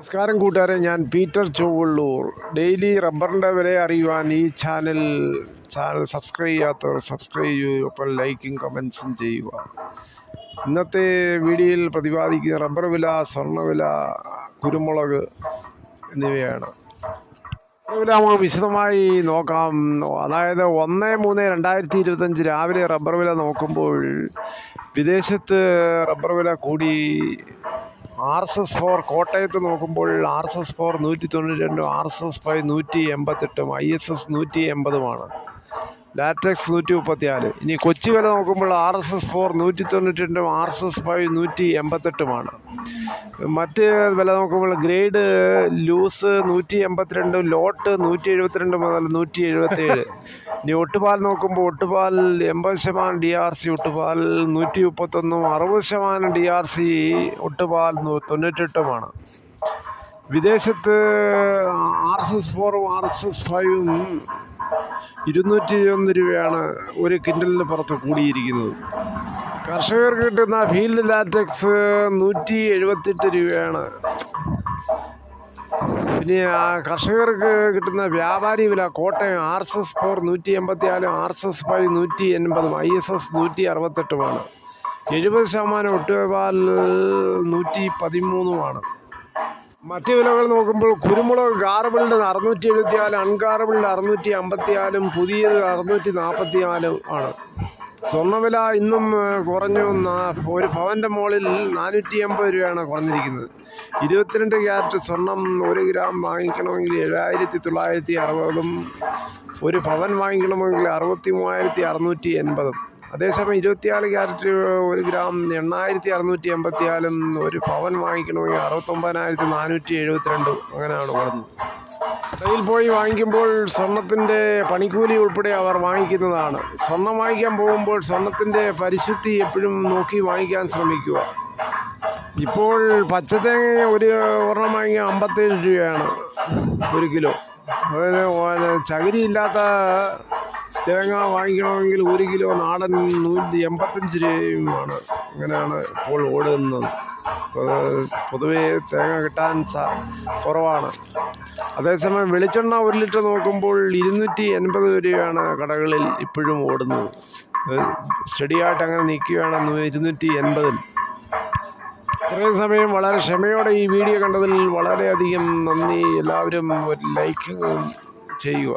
നമസ്കാരം കൂട്ടുകാരെ. ഞാൻ പീറ്റർ ചൊവ്വള്ളൂർ. ഡെയിലി റബ്ബറിന്റെ വില അറിയുവാൻ ഈ ചാനൽ ചാനൽ സബ്സ്ക്രൈബ് ചെയ്യാത്തവർ സബ്സ്ക്രൈബ് ചെയ്യുക ഒപ്പം ലൈക്കും കമൻസും ചെയ്യുക. ഇന്നത്തെ വീഡിയോയിൽ പ്രതിപാദിക്കുന്ന റബ്ബർ വില സ്വർണവില കുരുമുളക് എന്നിവയാണ്. വില നമുക്ക് വിശദമായി നോക്കാം. അതായത് ഒന്ന് മൂന്ന് രണ്ടായിരത്തി ഇരുപത്തഞ്ച് രാവിലെ റബ്ബർ വില നോക്കുമ്പോൾ വിദേശത്ത് റബ്ബർ വില കൂടി ആർ എസ് എസ് ഫോർ കോട്ടയത്ത് നോക്കുമ്പോൾ ആർ എസ് എസ് ഫോർ നൂറ്റി തൊണ്ണൂറ്റി രണ്ടും ആർ എസ് എസ് ഫൈവ് നൂറ്റി എൺപത്തെട്ടും ഐ എസ് എസ് നൂറ്റി എൺപതുമാണ് ലാറ്റക്സ് നൂറ്റി മുപ്പത്തിനാല് ഇനി കൊച്ചി വില നോക്കുമ്പോൾ ആർ എസ് എസ് ഫോർ നൂറ്റി തൊണ്ണൂറ്റി രണ്ടും ആർ എസ് എസ് ഫൈവ് നൂറ്റി എൺപത്തെട്ടുമാണ് മറ്റ് വില നോക്കുമ്പോൾ ഗ്രേഡ് ലൂസ് നൂറ്റി എൺപത്തിരണ്ടും ലോട്ട് നൂറ്റി എഴുപത്തിരണ്ട് മുതൽ നൂറ്റി എഴുപത്തേഴ് ഇനി ഒട്ടുപാൽ നോക്കുമ്പോൾ ഒട്ടുപാൽ എൺപത് ശതമാനം ഡി ആർ സി ഒട്ടുപാൽ നൂറ്റി മുപ്പത്തൊന്നും അറുപത് ശതമാനം ഡി ആർ സി ഒട്ടുപാൽ തൊണ്ണൂറ്റെട്ടുമാണ് വിദേശത്ത് ആർ എസ് എസ് ഫോറും ആർ എസ് എസ് ഫൈവും ഇരുന്നൂറ്റി ഒന്ന് രൂപയാണ് ഒരു കിൻഡലിന് പുറത്ത് കൂടിയിരിക്കുന്നത്. കർഷകർക്ക് കിട്ടുന്ന ഫീൽഡ് ലാറ്റക്സ് നൂറ്റി എഴുപത്തെട്ട് രൂപയാണ്. പിന്നെ ആ കർഷകർക്ക് കിട്ടുന്ന വ്യാപാരി വില Kottayam R S S four നൂറ്റി എൺപത്തി നാലും ആർ എസ് എസ് ഫൈവ് നൂറ്റി എൺപതും ഐ എസ് എസ് നൂറ്റി അറുപത്തെട്ടുമാണ് എഴുപത് ശതമാനം ഒട്ടുപാൽ നൂറ്റി പതിമൂന്നുമാണ് മറ്റ് വിലകൾ നോക്കുമ്പോൾ കുരുമുളക് ഗാർബിൾഡ് അറുന്നൂറ്റി എഴുപത്തി നാല് അൺഗാർബിൾഡ് അറുന്നൂറ്റി അമ്പത്തി നാലും പുതിയത് അറുന്നൂറ്റി നാൽപ്പത്തി നാലും ആണ്. സ്വർണവില ഇന്നും കുറഞ്ഞു ഒരു ഭവന്റെ മുകളിൽ നാനൂറ്റി എൺപത് രൂപയാണ് കുറഞ്ഞിരിക്കുന്നത്. ഇരുപത്തിരണ്ട് ക്യാരറ്റ് സ്വർണം ഒരു ഗ്രാം വാങ്ങിക്കണമെങ്കിൽ ഏഴായിരത്തി തൊള്ളായിരത്തി അറുപതും ഒരു ഭവൻ വാങ്ങിക്കണമെങ്കിൽ അറുപത്തി മൂവായിരത്തി അറുന്നൂറ്റി എൺപതും. അതേസമയം ഇരുപത്തിനാല് ക്യാരറ്റ് ഒരു ഗ്രാം എണ്ണായിരത്തി അറുന്നൂറ്റി എൺപത്തിയാലും ഒരു ഭവൻ വാങ്ങിക്കണമെങ്കിൽ അറുപത്തൊമ്പതിനായിരത്തി നാനൂറ്റി എഴുപത്തിരണ്ടും അങ്ങനെയാണ് കൊടുക്കുന്നത് കടയിൽ പോയി വാങ്ങിക്കുമ്പോൾ സ്വർണത്തിന്റെ പണിക്കൂലി ഉൾപ്പെടെ അവർ വാങ്ങിക്കുന്നതാണ്. സ്വർണം വാങ്ങിക്കാൻ പോകുമ്പോൾ സ്വർണത്തിന്റെ പരിശുദ്ധി എപ്പോഴും നോക്കി വാങ്ങിക്കാൻ ശ്രമിക്കുക. ഇപ്പോൾ പച്ചത്തേങ്ങ ഒരു ഒരെണ്ണം വാങ്ങിയ അമ്പത്തേഴ് രൂപയാണ് ഒരു കിലോ. അതിന് ചകിരിയില്ലാത്ത തേങ്ങ വാങ്ങിക്കണമെങ്കിൽ ഒരു കിലോ നാടൻ നൂറ്റി എൺപത്തഞ്ച് രൂപയുമാണ്. അങ്ങനെയാണ് ഇപ്പോൾ ഓടുന്നത്. പൊതുവേ തേങ്ങ കിട്ടാൻ സ കുറവാണ്. അതേസമയം വെളിച്ചെണ്ണ ഒരു ലിറ്റർ നോക്കുമ്പോൾ ഇരുന്നൂറ്റി എൺപത് രൂപയാണ് കടകളിൽ ഇപ്പോഴും ഓടുന്നത്. സ്റ്റഡിയായിട്ട് അങ്ങനെ നിൽക്കുകയാണ് ഇരുന്നൂറ്റി എൺപതിൽ. ഇത്രയും സമയം വളരെ ക്ഷമയോടെ ഈ വീഡിയോ കണ്ടതിൽ വളരെയധികം നന്ദി. എല്ലാവരും ഒരു ലൈക്ക് ചെയ്യുക.